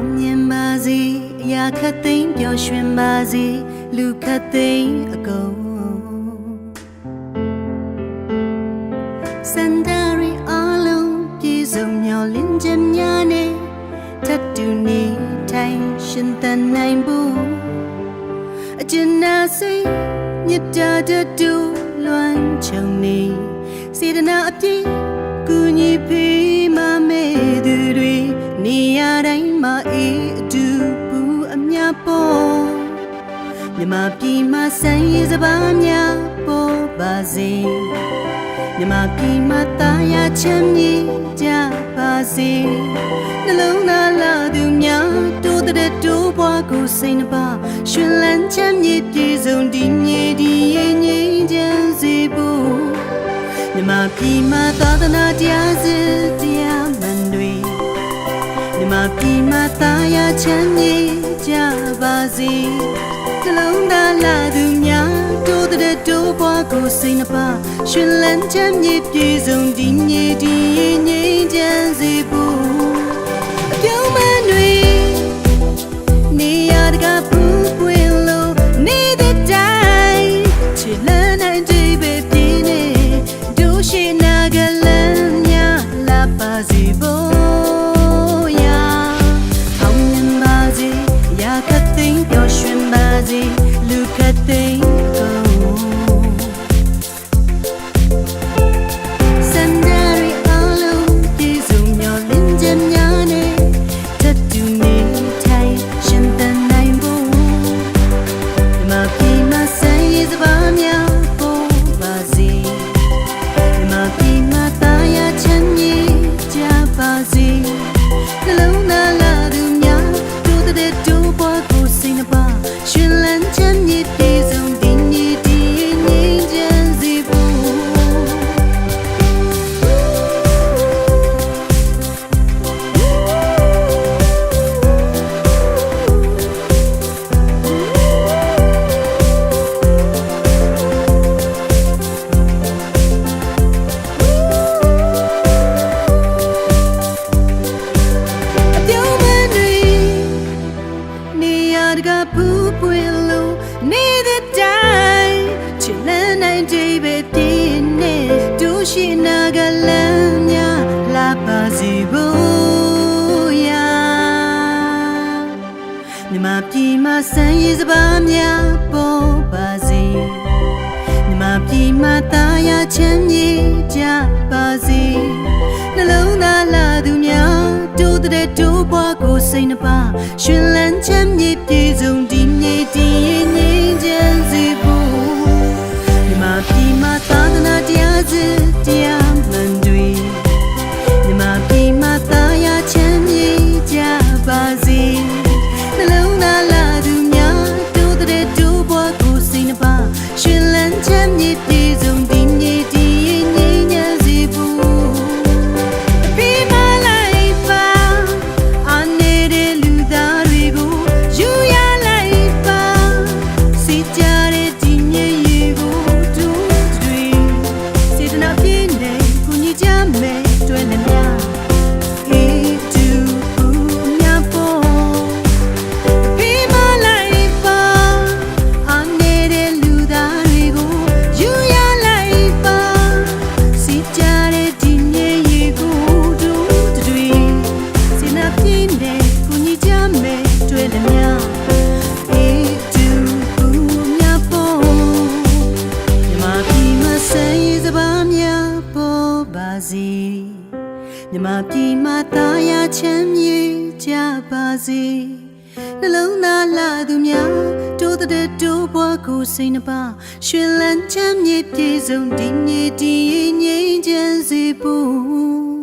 အောင်မြင်ပါစေအရာခတ်သိမ်းပျော်ရွှင်ပါစေလူခတ်သိမ်းအကုန်စန္ဒရီအလုံးပြေဆုံးမျောလင်းချက်များနဲ့ထပ်တူနေထိုင်ရှင်သန်နိုင်ဖို့အကျဉ်းနာစိတ်မြတ်တာတတူလွမ်းချုံနေစေတနာအပြည့် ပေါ်မြမပြည်မှာဆန်းရည်စပါးများပေါ်ပါစေမြမပြည်မှာတာယာချမ်းမြေကြပါစေနှလုံးသားလာသူများတိုးတဲ့တိုးပွားကိုစိတ်နှပါရှင်လန်းချမ်းမြေပြေဆုံးဒီမြေဒီရဲ့ငြိမ်းချမ်းစေဖို့မြမပြည်မှာသာသနာတရားစစ်တရားမှန်တွေ မြမပြည်မှာတာယာချမ်းမြေကြပါစေနှလုံးသားလာသူများတိုးတဲ့တိုးပွားကိုစိတ်နှပါရှင်လန်းချမ်းမြေပြေဆုံးဒီမြေဒီရဲ့ငြိမ်းချမ်းစေဖို့ တဲ့ပဲပြင်းနေဒူရှိနာကလမ်းများလာပါစီဖို့ရာမြမပြည်မှာစံရည်စပါးများပေါ်ပါစေမြမပြည်မှာတာယာချမ်းမြေကြပါစေနှလုံးသားလာသူများတို့တဲ့တို့ဘွားကိုစိတ်နှပါရှင်လန်းချမ်းမြေပြေဆုံးဒီမြေဒီ စေမြမပြည်မှာတာယာချမ်းမြေကြပါစေနှလုံးသားလာသူများတိုးတဲ့တိုးဘွားကိုစိတ်နှပါရှင်လန်းချမ်းမြေပြေဆုံးဒီမြေဒီငြိမ်းချမ်းစေဖို့